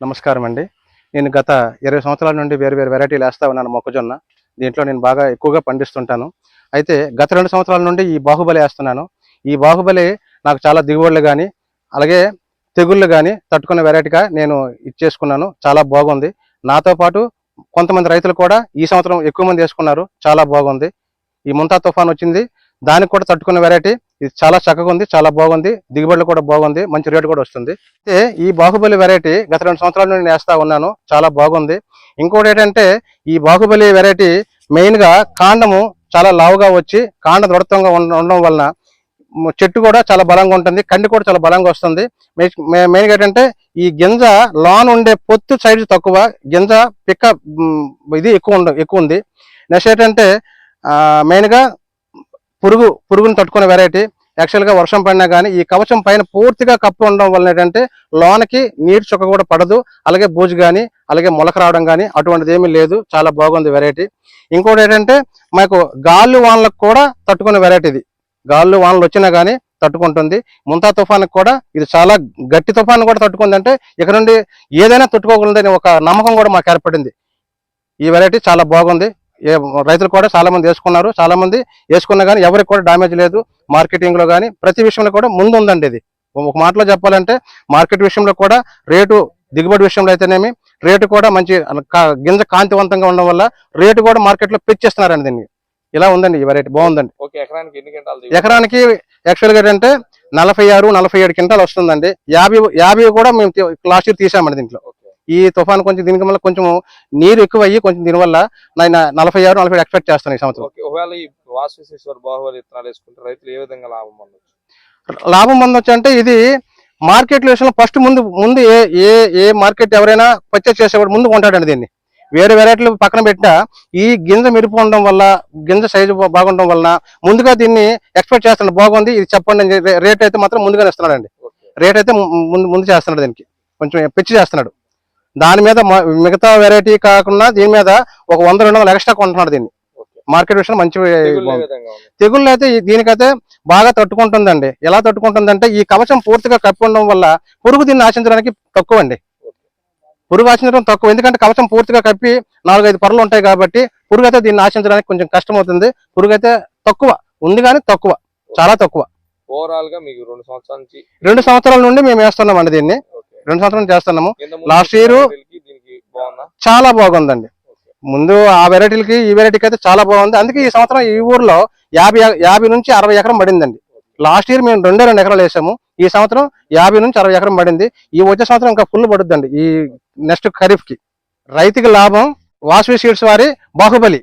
నమస్కారం అండి. నేను గత ఇరవై సంవత్సరాల నుండి వేరు వేరు వెరైటీలు వేస్తా ఉన్నాను మొక్కజొన్న. దీంట్లో నేను బాగా ఎక్కువగా పండిస్తుంటాను. అయితే గత రెండు సంవత్సరాల నుండి ఈ బాహుబలి వేస్తున్నాను. ఈ బాహుబలి నాకు చాలా దిగుబడులు కానీ అలాగే తెగుళ్ళు కానీ తట్టుకునే వెరైటీగా నేను ఇచ్చేసుకున్నాను. చాలా బాగుంది. నాతో పాటు కొంతమంది రైతులు కూడా ఈ సంవత్సరం ఎక్కువ మంది వేసుకున్నారు. చాలా బాగుంది. ఈ ముంతా తుఫాన్ వచ్చింది. దానికి కూడా తట్టుకునే వెరైటీ ఇది చాలా చక్కగా ఉంది చాలా బాగుంది దిగుబడులు కూడా బాగుంది మంచి రేటు కూడా వస్తుంది. అయితే ఈ బాహుబలి వెరైటీ గత రెండు సంవత్సరాల నుండి నేస్తా ఉన్నాను చాలా బాగుంది. ఇంకోటి ఏంటంటే ఈ బాహుబలి వెరైటీ మెయిన్గా కాండము చాలా లావుగా వచ్చి కాండ దృఢత్వంగా ఉండడం వలన చెట్టు కూడా చాలా బలంగా ఉంటుంది కండి కూడా చాలా బలంగా వస్తుంది. మెయిన్గా ఏంటంటే ఈ గింజ లాన్ ఉండే పొత్తు సైజ్ తక్కువ గింజ పిక్క ఇది ఎక్కువ ఉండ ఎక్కువ ఉంది. నెక్స్ట్ ఏంటంటే మెయిన్గా పురుగు పురుగుని తట్టుకునే వెరైటీ యాక్చువల్గా వర్షం పడినా కానీ ఈ కవచం పైన పూర్తిగా కప్పు ఉండడం వల్ల ఏంటంటే లోనకి నీరు చుక్క కూడా పడదు. అలాగే బూజు కానీ అలాగే మొలక రావడం కానీ అటువంటిది ఏమీ లేదు. చాలా బాగుంది వెరైటీ ఇంకోటి ఏంటంటే మాకు గాళ్ళు వానలకు కూడా తట్టుకునే వెరైటీ ఇది. గాళ్ళు వానలు వచ్చినా కానీ తట్టుకుంటుంది. ముంతా తుఫాన్కి కూడా ఇది చాలా గట్టి తుఫాను కూడా తట్టుకుందంటే ఇక్కడ నుండి ఏదైనా తట్టుకోగలదని ఒక నమ్మకం కూడా మాకు ఏర్పడింది. ఈ వెరైటీ చాలా బాగుంది. రైతులు కూడా చాలా మంది వేసుకున్నారు. చాలా మంది వేసుకున్నా కానీ ఎవరికి కూడా డామేజ్ లేదు. మార్కెటింగ్లో కానీ ప్రతి విషయంలో కూడా ముందు ఉందండి ఇది. ఒక మాటలో చెప్పాలంటే మార్కెట్ విషయంలో కూడా రేటు దిగుబడి విషయంలో అయితేనేమి రేటు కూడా మంచి గింజ కాంతివంతంగా ఉండడం వల్ల రేటు కూడా మార్కెట్లో పెంచేస్తున్నారండి దీన్ని. ఇలా ఉందండి ఈ వెరైటీ బాగుందండి. ఎకరానికి ఎన్ని గంటలు దిగుబడి? ఎకరానికి యాక్చువల్గా ఏంటంటే నలభై ఆరు నలభై ఏడు క్వింటాలు వస్తుందండి. యాభై యాభై కూడా మేము లాస్ట్ ఇయర్ తీసామండి దీంట్లో. ఈ తుఫాన్ కొంచెం దీనికి వల్ల కొంచెం నీరు ఎక్కువ అయ్యి కొంచెం దీనివల్ల నేను నలభై ఆరు నలభై ఎక్స్పెక్ట్ చేస్తాను ఈ సంవత్సరం. ఓకే ఒకవేళ ఈ వాసు బాహుబలి విత్తనాలు వేసుకుంటే రైతులు ఏ విధంగా లాభం పొందొచ్చు? లాభం పొందొచ్చు అంటే ఇది మార్కెట్ విషయంలో ఫస్ట్ ముందు ముందు ఏ ఏ ఏ మార్కెట్ ఎవరైనా పర్చేస్ చేసేవాడు ముందు కొంటాడండి దీన్ని. వేరే వెరైటీలు పక్కన పెట్టినా ఈ గింజ మెరుపు ఉండడం వల్ల గింజ సైజు బాగుండడం వలన ముందుగా దీన్ని ఎక్స్పెక్ట్ చేస్తున్నాడు. బాగుంది ఇది చెప్పండి రేట్ అయితే మాత్రం ముందుగానే ఇస్తున్నాడండి. ఓకే. రేట్ అయితే ముందు ముందు చేస్తున్నాడు దీనికి. కొంచెం పిచ్చి చేస్తున్నాడు. దాని మీద మిగతా వెరైటీ కాకుండా దీని మీద ఒక వంద రెండు వందలు ఎక్స్ట్రా కొంటున్నాడు దీన్ని. మార్కెట్ విషయం మంచి తెగుళ్ళు అయితే దీనికైతే బాగా తట్టుకుంటుందండి. ఎలా తట్టుకుంటుందంటే ఈ కవచం పూర్తిగా కప్పి ఉండడం వల్ల పురుగు దీన్ని ఆశించడానికి తక్కువ అండి పురుగు ఆశించడం తక్కువ. ఎందుకంటే కవచం పూర్తిగా కప్పి నాలుగైదు పొరలు ఉంటాయి కాబట్టి పురుగు అయితే దీన్ని ఆశించడానికి కొంచెం కష్టం అవుతుంది పురుగు అయితే తక్కువ. ఉంది కానీ తక్కువ. చాలా తక్కువ. ఓవరాల్గా మీకు రెండు సంవత్సరాల నుంచి రెండు సంవత్సరాల నుండి మేము వేస్తున్నామండి దీన్ని. ఓకే రెండు సంవత్సరాల నుంచి చేస్తున్నాము దీనికి బాగుందా? చాలా బాగుందండి. ముందు ఆ వెరైటీలకి ఈ వెరైటీకి అయితే చాలా బాగుంది. అందుకే ఈ సంవత్సరం ఈ ఊర్లో యాభై యాభై నుంచి అరవై ఎకరం పడిందండి. లాస్ట్ ఇయర్ మేము రెండే రెండు ఎకరాలు వేసాము. ఈ సంవత్సరం యాభై నుంచి అరవై ఎకరం పడింది. ఈ వచ్చే సంవత్సరం ఇంకా ఫుల్ పడుద్దండి. ఈ నెక్స్ట్ ఖరీఫ్కి రైతుకి లాభం వాసవి సీడ్స్ వారి బాహుబలి.